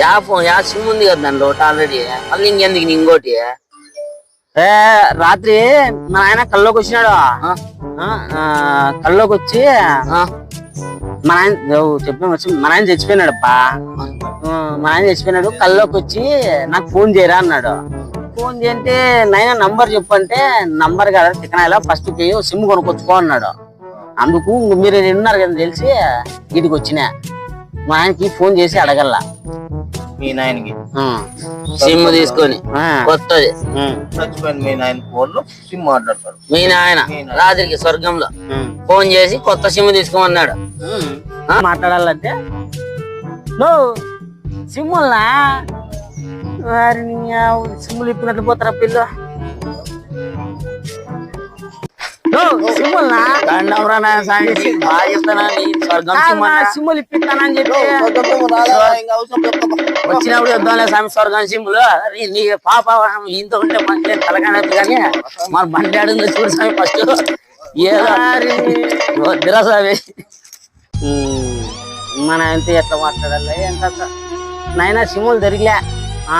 Yeah phone yeah SIM ఉంది కదా దాంట్లో ఒకటి ఆల్రెడీ మళ్ళీ ఇంకెందుకు నీ ఇంకోటి? ఏ రాత్రి మా ఆయన కల్లోకి వచ్చినాడు. కల్లోకి వచ్చి? మా నాయన చెప్పిన వచ్చి మా నాయన చచ్చిపోయినాడు అప్పా మా నాయన చచ్చిపోయినాడు కల్లోకి వచ్చి నాకు ఫోన్ చేయరా అన్నాడు. ఫోన్ చేయంటే నాయన నంబర్ చెప్పు అంటే నంబర్ కదా తిక్కనాయలో ఫస్ట్ పోయి సిమ్ కొనుక్కొచ్చుకో అన్నాడు. అందుకు మీరు ఉన్నారు కదా తెలిసి వీటికి వచ్చినా మా ఆయనకి ఫోన్ చేసి అడగల్లా. మీ నాయనకి. సిమ్ తీసుకొని కొత్తది. ఉమ్, చచ్చిపోయిన మీ నాయన ఫోన్లో సిమ్ మాట్లాడతాడు. మీ నాయన రాత్రికి స్వర్గంలో. ఫోన్ చేసి కొత్త సిమ్ తీసుకోమన్నాడు. మాట్లాడాలంటే? నో. సిమ్ముల్నా? వారిని సిమ్ములు ఇప్పినట్లు పోతారా పిల్ల? సిమ్ముల్నా? సిమ్ములు ఇప్పిస్తానని చెప్పి. వచ్చినప్పుడు వద్దాంలే స్వామి స్వర్గం సిమ్ములు నీ పాప ఇంత ఉంటే మంచి తలకానట్టు కానీ మన బండి ఆడుందో చూడు స్వామి ఫస్ట్. ఏదో వద్దురా స్వామి మన ఆయనతో ఎట్లా మాట్లాడాలి? ఎంత నాయన సిమ్ములు దొరికిలే. ఆ